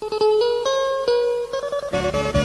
thank you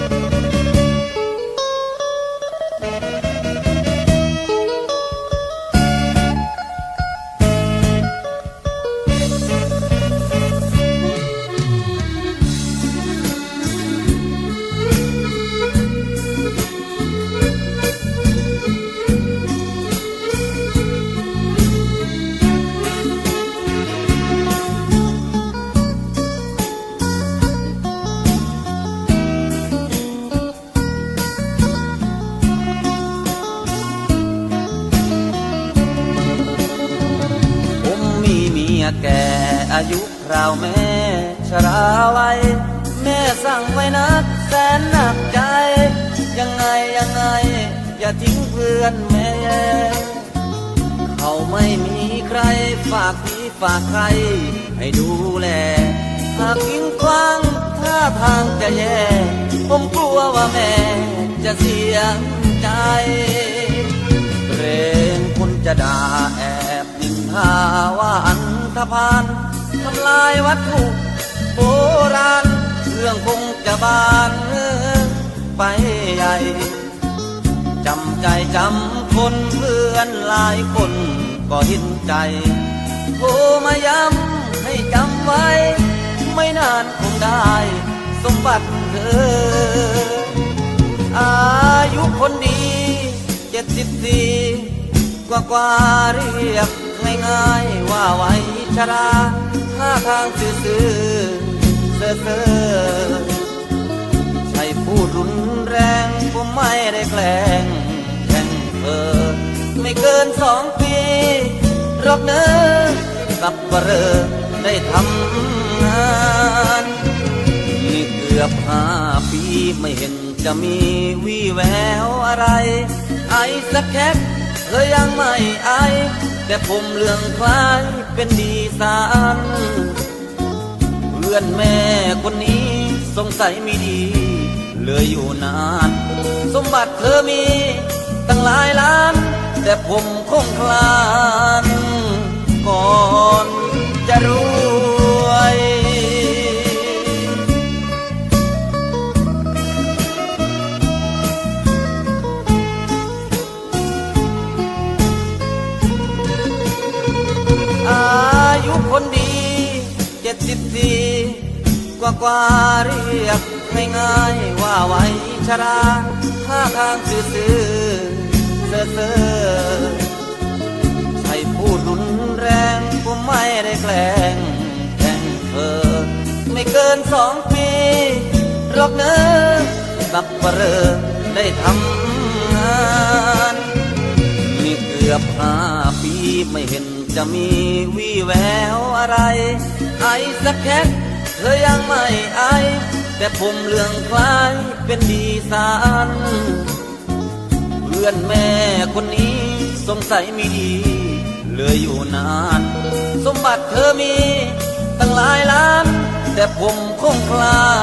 ยแก่อายุคราวแม่ชราวัยแม่สั่งไว้นักแสนหนักใจ ยังไงยังไง อย่าทิ้งเพื่อนแม่ เขาไม่มีใครฝากพี่ฝากใคร ให้ดูแล หากทิ้งคว้างท่าทางจะแย่ ผมกลัวว่าแม่จะเสียใจเกรงคุณจะด่าแอ นินทาว่าอันธพาลทำลายวัตถุโบราณเรื่องคงจะบานไปใหญ่จำใจจำคนเพื่อนหลายคนก็ห็นใจโทรมาย้ำให้จำไว้ ไม่นานคงได้ สมบัติเธอ อายุคนดีเจ็ดสิบสี่กว่ากว่าเรียก ง่ายๆว่าไว้ชราท่าทางซื่อเซ่อเซ่อใช่พูดรุนแรงผมไม่ได้แกล้งแข่งเธอไม่เกินสองปีรอกเนื้อกับเบรอได้ทำงานนี่เกือบห้าปีไม่เห็นจะมีวี่แววอะไร ไอ้สักแคก เธอยังไม่ไอายแต่ผมเรื่องคล้ายเป็นดีสารเพื่อนแม่คนนี้สงสัยไม่ดี เลยอยู่นาน สมบัติเธอมีตั้งหลายล้าน แต่ผมคงคลาน ดสิบสี่กว่ากว่าเรียกง่ายๆว่าไว้ชราท่าทางซื่อๆเซ่อเซ่อใช่พูดรุนแรงผมไม่ได้แกล้งแข่งเธอไม่เกินสองปีหรอกเนอะกับเบรอได้ทำงาน นี่เกือบห้าปีไม่เห็น จะมีวี่แววอะไร ไอ้สักแคกเธอยังไม่ไอ แต่ผมเรืองคล้ายเป็นดีสานเพื่อนแม่คนนี้สงสัยไม่ดี เลยอยู่นาน สมบัติเธอมี ตั้งหลายล้าน แต่ผมคงคลาน